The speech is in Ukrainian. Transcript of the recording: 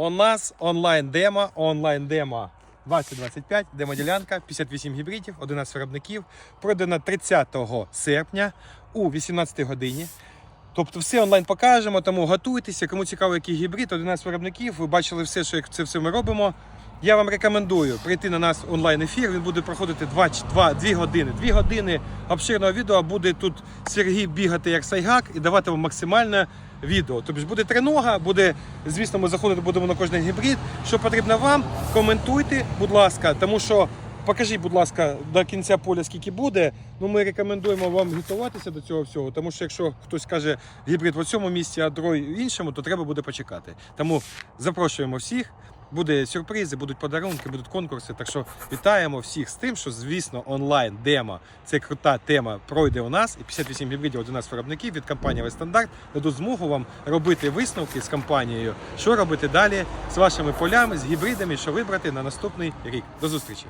У нас онлайн-демо, онлайн-демо 2025, демо-ділянка, 58 гібридів, 11 виробників. Продана 30 серпня у 18 годині. Тобто все онлайн покажемо, тому готуйтеся. Кому цікаво, який гібрид, 11 виробників. Ви бачили все, що це все ми робимо. Я вам рекомендую прийти на нас онлайн ефір. Він буде проходити 2, 2, 2 години. 2 години обширного відео буде тут Сергій бігати як сайгак і давати вам максимальне відео. Тобто буде тренога, буде, звісно, ми заходити будемо на кожний гібрид. Що потрібно вам, коментуйте, будь ласка, тому що. Покажіть, будь ласка, до кінця поля скільки буде. Ну, ми рекомендуємо вам готуватися до цього всього, тому що якщо хтось каже гібрид в цьому місці, а другий в іншому, то треба буде почекати. Тому запрошуємо всіх. Буде сюрпризи, будуть подарунки, будуть конкурси. Так що вітаємо всіх з тим, що звісно онлайн демо це крута тема пройде у нас. І 58 гібридів 11 виробників від компанії Вестандарт дадуть змогу вам робити висновки з компанією, що робити далі з вашими полями, з гібридами, що вибрати на наступний рік. До зустрічі!